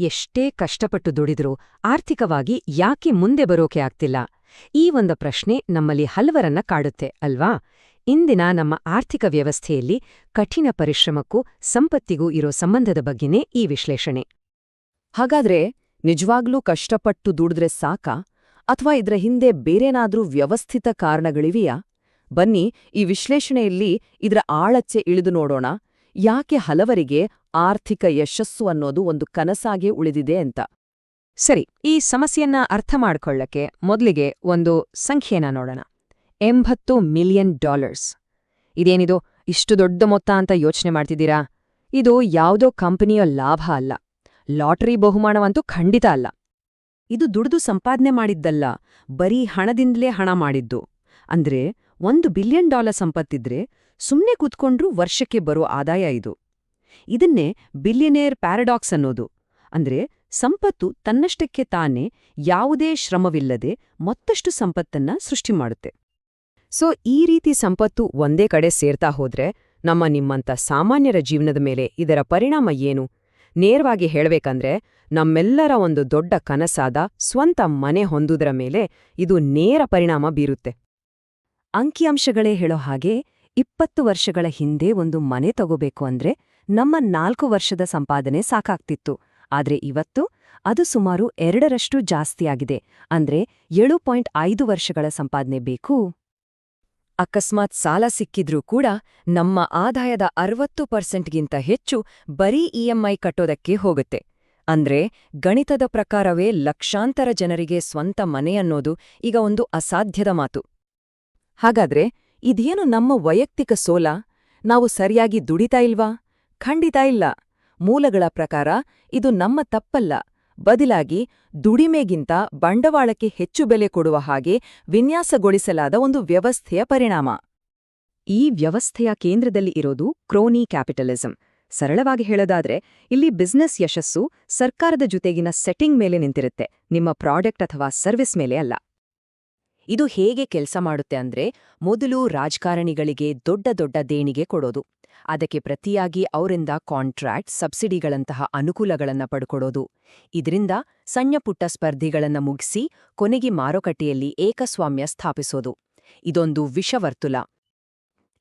ಎಷ್ಟೇ ಕಷ್ಟಪಟ್ಟು ದುಡಿದ್ರೂ ಆರ್ಥಿಕವಾಗಿ ಯಾಕೆ ಮುಂದೆ ಬರೋಕೆ ಆಗ್ತಿಲ್ಲ? ಈ ಒಂದು ಪ್ರಶ್ನೆ ನಮ್ಮಲ್ಲಿ ಹಲವರನ್ನ ಕಾಡುತ್ತೆ, ಅಲ್ವಾ? ಇಂದಿನ ನಮ್ಮ ಆರ್ಥಿಕ ವ್ಯವಸ್ಥೆಯಲ್ಲಿ ಕಠಿಣ ಪರಿಶ್ರಮಕ್ಕೂ ಸಂಪತ್ತಿಗೂ ಇರೋ ಸಂಬಂಧದ ಬಗ್ಗೆನೇ ಈ ವಿಶ್ಲೇಷಣೆ. ಹಾಗಾದ್ರೆ ನಿಜವಾಗ್ಲೂ ಕಷ್ಟಪಟ್ಟು ದುಡಿದ್ರೆ ಸಾಕಾ? ಅಥವಾ ಇದ್ರ ಹಿಂದೆ ಬೇರೇನಾದ್ರೂ ವ್ಯವಸ್ಥಿತ ಕಾರಣಗಳಿವೆಯಾ? ಬನ್ನಿ ಈ ವಿಶ್ಲೇಷಣೆಯಲ್ಲಿ ಇದರ ಆಳಚ್ಚೆ ಇಳಿದು ನೋಡೋಣ. ಯಾಕೆ ಹಲವರಿಗೆ ಆರ್ಥಿಕ ಯಶಸ್ಸು ಅನ್ನೋದು ಒಂದು ಕನಸಾಗೇ ಉಳಿದಿದೆ ಅಂತ. ಸರಿ, ಈ ಸಮಸ್ಯೆಯನ್ನ ಅರ್ಥ ಮಾಡಿಕೊಳ್ಳಕ್ಕೆ ಮೊದಲಿಗೆ ಒಂದು ಸಂಖ್ಯೆನ ನೋಡೋಣ. ಎಂಬತ್ತು ಮಿಲಿಯನ್ ಡಾಲರ್ಸ್. ಇದೇನಿದು ಇಷ್ಟು ದೊಡ್ಡ ಮೊತ್ತ ಅಂತ ಯೋಚನೆ ಮಾಡ್ತಿದ್ದೀರಾ? ಇದು ಯಾವುದೋ ಕಂಪನಿಯ ಲಾಭ ಅಲ್ಲ. ಲಾಟರಿ ಬಹುಮಾನವಂತೂ ಖಂಡಿತ ಅಲ್ಲ. ಇದು ದುಡಿದು ಸಂಪಾದನೆ ಮಾಡಿದ್ದಲ್ಲ, ಬರೀ ಹಣದಿಂದಲೇ ಹಣ ಮಾಡಿದ್ದು. ಅಂದ್ರೆ ಒಂದು ಬಿಲಿಯನ್ ಡಾಲರ್ ಸಂಪತ್ತಿದ್ರೆ ಸುಮ್ಮನೆ ಕೂತ್ಕೊಂಡ್ರೂ ವರ್ಷಕ್ಕೆ ಬರೋ ಆದಾಯ ಇದು. ಇದನ್ನೇ ಬಿಲಿಯನೇರ್ ಪ್ಯಾರಡಾಕ್ಸ್ ಅನ್ನೋದು. ಅಂದ್ರೆ ಸಂಪತ್ತು ತನ್ನಷ್ಟಕ್ಕೆ ತಾನೇ ಯಾವುದೇ ಶ್ರಮವಿಲ್ಲದೆ ಮತ್ತಷ್ಟು ಸಂಪತ್ತನ್ನ ಸೃಷ್ಟಿ ಮಾಡುತ್ತೆ. ಸೊ ಈ ರೀತಿ ಸಂಪತ್ತು ಒಂದೇ ಕಡೆ ಸೇರ್ತಾ ಹೋದ್ರೆ ನಮ್ಮ ನಿಮ್ಮಂತ ಸಾಮಾನ್ಯರ ಜೀವನದ ಮೇಲೆ ಇದರ ಪರಿಣಾಮ ಏನು? ನೇರವಾಗಿ ಹೇಳಬೇಕಂದ್ರೆ ನಮ್ಮೆಲ್ಲರ ಒಂದು ದೊಡ್ಡ ಕನಸಾದ ಸ್ವಂತ ಮನೆ ಹೊಂದುವುದರ ಮೇಲೆ ಇದು ನೇರ ಪರಿಣಾಮ ಬೀರುತ್ತೆ. ಅಂಕಿಅಂಶಗಳೇ ಹೇಳೋ ಹಾಗೆ ಇಪ್ಪತ್ತು ವರ್ಷಗಳ ಹಿಂದೆ ಒಂದು ಮನೆ ತಗೋಬೇಕು ಅಂದ್ರೆ ನಮ್ಮ ನಾಲ್ಕು ವರ್ಷದ ಸಂಪಾದನೆ ಸಾಕಾಗ್ತಿತ್ತು. ಆದರೆ ಇವತ್ತು ಅದು ಸುಮಾರು ಎರಡರಷ್ಟು ಜಾಸ್ತಿಯಾಗಿದೆ. ಅಂದ್ರೆ ಏಳು ಪಾಯಿಂಟ್ ಐದು ವರ್ಷಗಳ ಸಂಪಾದನೆ ಬೇಕು. ಅಕಸ್ಮಾತ್ ಸಾಲ ಸಿಕ್ಕಿದ್ರೂ ಕೂಡ ನಮ್ಮ ಆದಾಯದ ಅರವತ್ತು ಪರ್ಸೆಂಟ್ಗಿಂತ ಹೆಚ್ಚು ಬರೀ ಇಎಂಐ ಕಟ್ಟೋದಕ್ಕೆ ಹೋಗುತ್ತೆ. ಅಂದ್ರೆ ಗಣಿತದ ಪ್ರಕಾರವೇ ಲಕ್ಷಾಂತರ ಜನರಿಗೆ ಸ್ವಂತ ಮನೆ ಅನ್ನೋದು ಈಗ ಒಂದು ಅಸಾಧ್ಯದ ಮಾತು. ಹಾಗಾದ್ರೆ ಇದೇನು ನಮ್ಮ ವೈಯಕ್ತಿಕ ಸೋಲ? ನಾವು ಸರಿಯಾಗಿ ದುಡಿತಾ ಇಲ್ವಾ? ಖಂಡಿತ ಇಲ್ಲ. ಮೂಲಗಳ ಪ್ರಕಾರ ಇದು ನಮ್ಮ ತಪ್ಪಲ್ಲ. ಬದಲಾಗಿ ದುಡಿಮೆಗಿಂತ ಬಂಡವಾಳಕ್ಕೆ ಹೆಚ್ಚು ಬೆಲೆ ಕೊಡುವ ಹಾಗೆ ವಿನ್ಯಾಸಗೊಳಿಸಲಾದ ಒಂದು ವ್ಯವಸ್ಥೆಯ ಪರಿಣಾಮ. ಈ ವ್ಯವಸ್ಥೆಯ ಕೇಂದ್ರದಲ್ಲಿ ಇರೋದು ಕ್ರೋನಿ ಕ್ಯಾಪಿಟಲಿಸಂ. ಸರಳವಾಗಿ ಹೇಳೋದಾದ್ರೆ, ಇಲ್ಲಿ ಬಿಸ್ನೆಸ್ ಯಶಸ್ಸು ಸರ್ಕಾರದ ಜೊತೆಗಿನ ಸೆಟ್ಟಿಂಗ್ ಮೇಲೆ ನಿಂತಿರುತ್ತೆ, ನಿಮ್ಮ ಪ್ರಾಡಕ್ಟ್ ಅಥವಾ ಸರ್ವಿಸ್ ಮೇಲೆ ಅಲ್ಲ. ಇದು ಹೇಗೆ ಕೆಲಸ ಮಾಡುತ್ತೆ ಅಂದ್ರೆ, ಮೊದಲು ರಾಜಕಾರಣಿಗಳಿಗೆ ದೊಡ್ಡ ದೊಡ್ಡ ದೇಣಿಗೆ ಕೊಡೋದು. ಅದಕ್ಕೆ ಪ್ರತಿಯಾಗಿ ಅವರಿಂದ ಕಾಂಟ್ರಾಕ್ಟ್ ಸಬ್ಸಿಡಿಗಳಂತಹ ಅನುಕೂಲಗಳನ್ನು ಪಡ್ಕೊಡೋದು. ಇದರಿಂದ ಸಣ್ಣಪುಟ್ಟ ಸ್ಪರ್ಧಿಗಳನ್ನು ಮುಗಿಸಿ ಕೊನೆಗೆ ಮಾರುಕಟ್ಟೆಯಲ್ಲಿ ಏಕಸ್ವಾಮ್ಯ ಸ್ಥಾಪಿಸೋದು. ಇದೊಂದು ವಿಷವರ್ತುಲ.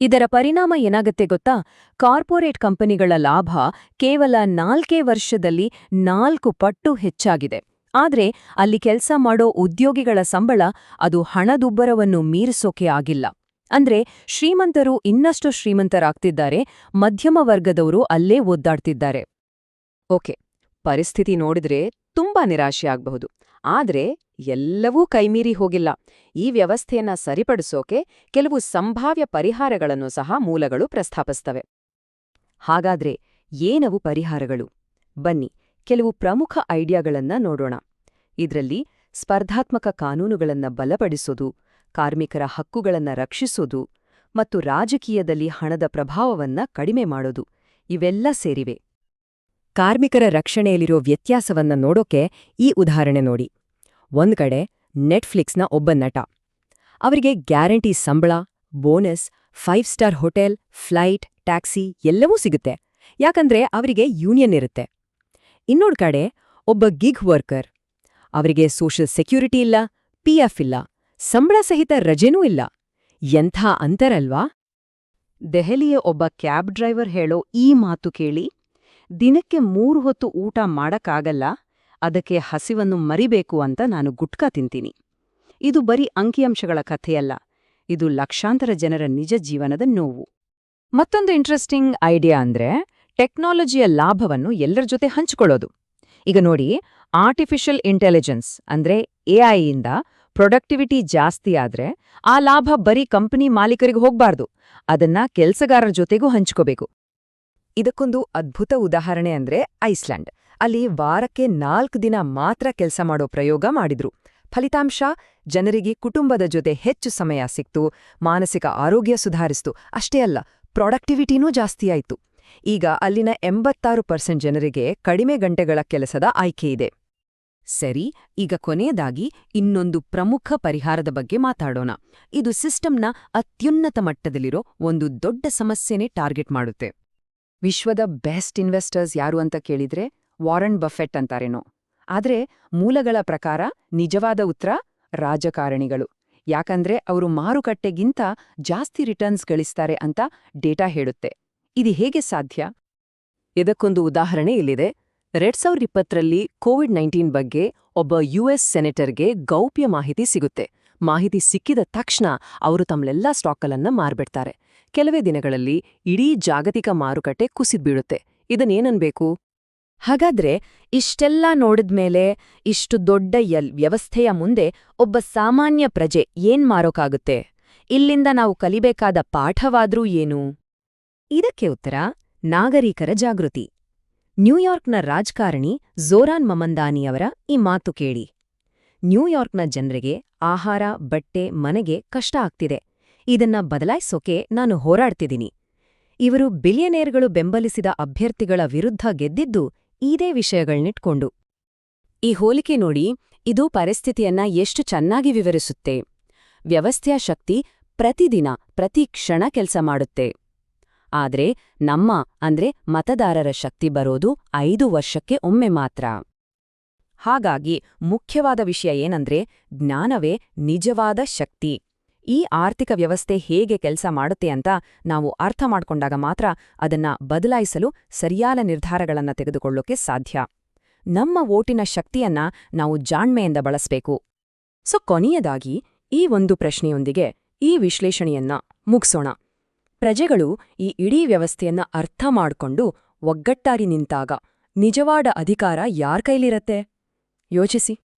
ಇದರ ಪರಿಣಾಮ ಏನಾಗತ್ತೆ ಗೊತ್ತಾ? ಕಾರ್ಪೊರೇಟ್ ಕಂಪನಿಗಳ ಲಾಭ ಕೇವಲ ನಾಲ್ಕೇ ವರ್ಷದಲ್ಲಿ ನಾಲ್ಕು ಪಟ್ಟು ಹೆಚ್ಚಾಗಿದೆ. ಆದರೆ ಅಲ್ಲಿ ಕೆಲಸ ಮಾಡೋ ಉದ್ಯೋಗಿಗಳ ಸಂಬಳ ಅದು ಹಣದುಬ್ಬರವನ್ನು ಮೀರಿಸೋಕೆ ಆಗಿಲ್ಲ. ಅಂದ್ರೆ ಶ್ರೀಮಂತರು ಇನ್ನಷ್ಟು ಶ್ರೀಮಂತರಾಗ್ತಿದ್ದಾರೆ, ಮಧ್ಯಮ ವರ್ಗದವರು ಅಲ್ಲೇ ಒದ್ದಾಡ್ತಿದ್ದಾರೆ ಓಕೆ, ಪರಿಸ್ಥಿತಿ ನೋಡಿದ್ರೆ ತುಂಬಾ ನಿರಾಶೆ ಆಗ್ಬಹುದು. ಆದ್ರೆ ಎಲ್ಲವೂ ಕೈಮೀರಿ ಹೋಗಿಲ್ಲ. ಈ ವ್ಯವಸ್ಥೆಯನ್ನ ಸರಿಪಡಿಸೋಕೆ ಕೆಲವು ಸಂಭಾವ್ಯ ಪರಿಹಾರಗಳನ್ನು ಸಹ ಮೂಲಗಳು ಪ್ರಸ್ತಾಪಿಸ್ತವೆ. ಹಾಗಾದ್ರೆ ಏನವು ಪರಿಹಾರಗಳು? ಬನ್ನಿ, ಕೆಲವು ಪ್ರಮುಖ ಐಡಿಯಾಗಳನ್ನ ನೋಡೋಣ. ಇದರಲ್ಲಿ ಸ್ಪರ್ಧಾತ್ಮಕ ಕಾನೂನುಗಳನ್ನ ಬಲಪಡಿಸೋದು ಕಾರ್ಮಿಕರ ಹಕ್ಕುಗಳನ್ನ ರಕ್ಷಿಸೋದು ಮತ್ತು ರಾಜಕೀಯದಲ್ಲಿ ಹಣದ ಪ್ರಭಾವವನ್ನ ಕಡಿಮೆ ಮಾಡೋದು, ಇವೆಲ್ಲ ಸೇರಿವೆ. ಕಾರ್ಮಿಕರ ರಕ್ಷಣೆಯಲ್ಲಿರೋ ವ್ಯತ್ಯಾಸವನ್ನ ನೋಡೋಕೆ ಈ ಉದಾಹರಣೆ ನೋಡಿ. ಒಂದ್ ಕಡೆ ನೆಟ್ಫ್ಲಿಕ್ಸ್ನ ಒಬ್ಬ ನಟ. ಅವರಿಗೆ ಗ್ಯಾರಂಟಿ ಸಂಬಳ, bonus, five star hotel, flight, taxi ಎಲ್ಲವೂ ಸಿಗುತ್ತೆ. ಯಾಕಂದ್ರೆ ಅವರಿಗೆ ಯೂನಿಯನ್ ಇರುತ್ತೆ. ಇನ್ನೊಂದು ಕಡೆ ಒಬ್ಬ ಗಿಗ್ ವರ್ಕರ್. ಅವರಿಗೆ ಸೋಷಿಯಲ್ ಸೆಕ್ಯೂರಿಟಿ ಇಲ್ಲ ಪಿಎಫ್ ಇಲ್ಲ. ಸಂಬಳ ಸಹಿತ ರಜೆನೂ ಇಲ್ಲ. ಎಂಥ ಅಂತರಲ್ವಾ? ದೆಹಲಿಯ ಒಬ್ಬ ಕ್ಯಾಬ್ ಡ್ರೈವರ್ ಹೇಳೋ ಈ ಮಾತು ಕೇಳಿ, ದಿನಕ್ಕೆ ಮೂರು ಹೊತ್ತು ಊಟ ಮಾಡಕ್ಕಾಗಲ್ಲ, ಅದಕ್ಕೆ ಹಸಿವನ್ನು ಮರಿಬೇಕು ಅಂತ ನಾನು ಗುಟ್ಕಾ ತಿಂತೀನಿ. ಇದು ಬರೀ ಅಂಕಿಅಂಶಗಳ ಕಥೆಯಲ್ಲ, ಇದು ಲಕ್ಷಾಂತರ ಜನರ ನಿಜ ಜೀವನದ ನೋವು. ಮತ್ತೊಂದು ಇಂಟ್ರೆಸ್ಟಿಂಗ್ ಐಡಿಯಾ ಅಂದ್ರೆ, ಟೆಕ್ನಾಲಜಿಯ ಲಾಭವನ್ನು ಎಲ್ಲರ ಜೊತೆ ಹಂಚಿಕೊಳ್ಳೋದು. ಈಗ ನೋಡಿ, ಆರ್ಟಿಫಿಷಿಯಲ್ ಇಂಟೆಲಿಜೆನ್ಸ್ ಅಂದ್ರೆ ಎಐಯಿಂದ ಪ್ರೊಡಕ್ಟಿವಿಟಿ ಜಾಸ್ತಿ ಆದ್ರೆ ಆ ಲಾಭ ಬರೀ ಕಂಪನಿ ಮಾಲೀಕರಿಗೆ ಹೋಗ್ಬಾರ್ದು. ಅದನ್ನ ಕೆಲಸಗಾರರ ಜೊತೆಗೂ ಹಂಚ್ಕೋಬೇಕು. ಇದಕ್ಕೊಂದು ಅದ್ಭುತ ಉದಾಹರಣೆ ಅಂದ್ರೆ ಐಸ್ಲ್ಯಾಂಡ್. ಅಲ್ಲಿ ವಾರಕ್ಕೆ ನಾಲ್ಕು ದಿನ ಮಾತ್ರ ಕೆಲಸ ಮಾಡೋ ಪ್ರಯೋಗ ಮಾಡಿದ್ರು. ಫಲಿತಾಂಶ, ಜನರಿಗೆ ಕುಟುಂಬದ ಜೊತೆ ಹೆಚ್ಚು ಸಮಯ ಸಿಕ್ತು, ಮಾನಸಿಕ ಆರೋಗ್ಯ ಸುಧಾರಿಸ್ತು. ಅಷ್ಟೇ ಅಲ್ಲ, ಪ್ರೊಡಕ್ಟಿವಿಟಿನೂ ಜಾಸ್ತಿಯಾಯಿತು ಈಗ ಅಲ್ಲಿನ ಎಂಬತ್ತಾರು ಪರ್ಸೆಂಟ್ ಜನರಿಗೆ ಕಡಿಮೆ ಗಂಟೆಗಳ ಕೆಲಸದ ಆಯ್ಕೆಯಿದೆ ಸರಿ, ಈಗ ಕೊನೆಯದಾಗಿ ಇನ್ನೊಂದು ಪ್ರಮುಖ ಪರಿಹಾರದ ಬಗ್ಗೆ ಮಾತಾಡೋಣ. ಇದು ಸಿಸ್ಟಮ್ನ ಅತ್ಯುನ್ನತ ಮಟ್ಟದಲ್ಲಿರೋ ಒಂದು ದೊಡ್ಡ ಸಮಸ್ಯೆನೇ ಟಾರ್ಗೆಟ್ ಮಾಡುತ್ತೆ. ವಿಶ್ವದ ಬೆಸ್ಟ್ ಇನ್ವೆಸ್ಟರ್ಸ್ ಯಾರು ಅಂತ ಕೇಳಿದ್ರೆ ವಾರನ್ ಬಫೆಟ್ ಅಂತಾರೇನೋ. ಆದರೆ ಮೂಲಗಳ ಪ್ರಕಾರ ನಿಜವಾದ ಉತ್ತರ ರಾಜಕಾರಣಿಗಳು. ಯಾಕಂದ್ರೆ ಅವರು ಮಾರುಕಟ್ಟೆಗಿಂತ ಜಾಸ್ತಿ ರಿಟರ್ನ್ಸ್ ಗಳಿಸ್ತಾರೆ ಅಂತ ಡೇಟಾ ಹೇಳುತ್ತೆ. ಇದು ಹೇಗೆ ಸಾಧ್ಯ? ಇದಕ್ಕೊಂದು ಉದಾಹರಣೆ ಇಲ್ಲಿದೆ. ಎರಡ್ ಸಾವಿರದ ಇಪ್ಪತ್ತರಲ್ಲಿ ಕೋವಿಡ್ ನೈನ್ಟೀನ್ ಬಗ್ಗೆ ಒಬ್ಬ ಯುಎಸ್ ಸೆನೆಟರ್ಗೆ ಗೌಪ್ಯ ಮಾಹಿತಿ ಸಿಗುತ್ತೆ. ಮಾಹಿತಿ ಸಿಕ್ಕಿದ ತಕ್ಷಣ ಅವರು ತಮ್ಮೆಲ್ಲ ಸ್ಟಾಕಲನ್ನ ಮಾರ್ಬಿಡ್ತಾರೆ. ಕೆಲವೇ ದಿನಗಳಲ್ಲಿ ಇಡೀ ಜಾಗತಿಕ ಮಾರುಕಟ್ಟೆ ಕುಸಿದ್ಬೀಳುತ್ತೆ ಇದನ್ನೇನನ್ಬೇಕು? ಹಾಗಾದ್ರೆ ಇಷ್ಟೆಲ್ಲ ನೋಡಿದ್ಮೇಲೆ ಇಷ್ಟು ದೊಡ್ಡ ಎಲ್ ವ್ಯವಸ್ಥೆಯ ಮುಂದೆ ಒಬ್ಬ ಸಾಮಾನ್ಯ ಪ್ರಜೆ ಏನ್ ಮಾರೋಕಾಗುತ್ತೆ? ಇಲ್ಲಿಂದ ನಾವು ಕಲಿಬೇಕಾದ ಪಾಠವಾದ್ರೂ ಏನು? ಇದಕ್ಕೆ ಉತ್ತರ, ನಾಗರಿಕರ ಜಾಗೃತಿ. ನ್ಯೂಯಾರ್ಕ್ನ ರಾಜಕಾರಣಿ ಜೋರಾನ್ ಮಮಂದಾನಿಯವರ ಈ ಮಾತು ಕೇಳಿ. ನ್ಯೂಯಾರ್ಕ್ನ ಜನರಿಗೆ ಆಹಾರ, ಬಟ್ಟೆ, ಮನೆಗೆ ಕಷ್ಟ ಆಗ್ತಿದೆ. ಇದನ್ನ ಬದಲಾಯಿಸೋಕೆ ನಾನು ಹೋರಾಡ್ತಿದ್ದೀನಿ. ಇವರು ಬಿಲಿಯನೇರ್ಗಳು ಬೆಂಬಲಿಸಿದ ಅಭ್ಯರ್ಥಿಗಳ ವಿರುದ್ಧ ಗೆದ್ದಿದ್ದು ಇದೇ ವಿಷಯಗಳನ್ನಿಟ್ಕೊಂಡು ಈ ಹೋಲಿಕೆ ನೋಡಿ ಇದು ಪರಿಸ್ಥಿತಿಯನ್ನ ಎಷ್ಟು ಚೆನ್ನಾಗಿ ವಿವರಿಸುತ್ತೆ. ವ್ಯವಸ್ಥೆಯ ಶಕ್ತಿ ಪ್ರತಿದಿನ, ಪ್ರತಿ ಕ್ಷಣ ಕೆಲಸ ಮಾಡುತ್ತೆ. ಆದ್ರೆ ನಮ್ಮ, ಅಂದ್ರೆ ಮತದಾರರ ಶಕ್ತಿ ಬರೋದು ಐದು ವರ್ಷಕ್ಕೆ ಒಮ್ಮೆ ಮಾತ್ರ. ಹಾಗಾಗಿ ಮುಖ್ಯವಾದ ವಿಷಯ ಏನಂದ್ರೆ ಜ್ಞಾನವೇ ನಿಜವಾದ ಶಕ್ತಿ. ಈ ಆರ್ಥಿಕ ವ್ಯವಸ್ಥೆ ಹೇಗೆ ಕೆಲಸ ಮಾಡುತ್ತೆ ಅಂತ ನಾವು ಅರ್ಥ ಮಾಡ್ಕೊಂಡಾಗ ಮಾತ್ರ ಅದನ್ನ ಬದಲಾಯಿಸಲು ಸರಿಯಾದ ನಿರ್ಧಾರಗಳನ್ನು ತೆಗೆದುಕೊಳ್ಳೋಕೆ ಸಾಧ್ಯ. ನಮ್ಮ ಓಟಿನ ಶಕ್ತಿಯನ್ನ ನಾವು ಜಾಣ್ಮೆಯಿಂದ ಬಳಸಬೇಕು. ಸೊ ಕೊನೆಯದಾಗಿ ಈ ಒಂದು ಪ್ರಶ್ನೆಯೊಂದಿಗೆ ಈ ವಿಶ್ಲೇಷಣೆಯನ್ನ ಮುಗ್ಸೋಣ. ಪ್ರಜೆಗಳು ಈ ಇಡೀ ವ್ಯವಸ್ಥೆಯನ್ನ ಅರ್ಥ ಮಾಡ್ಕೊಂಡು ಒಗ್ಗಟ್ಟಾರಿ ನಿಂತಾಗ ನಿಜವಾದ ಅಧಿಕಾರ ಯಾರ್ ಕೈಲಿರತ್ತೆ? ಯೋಚಿಸಿ.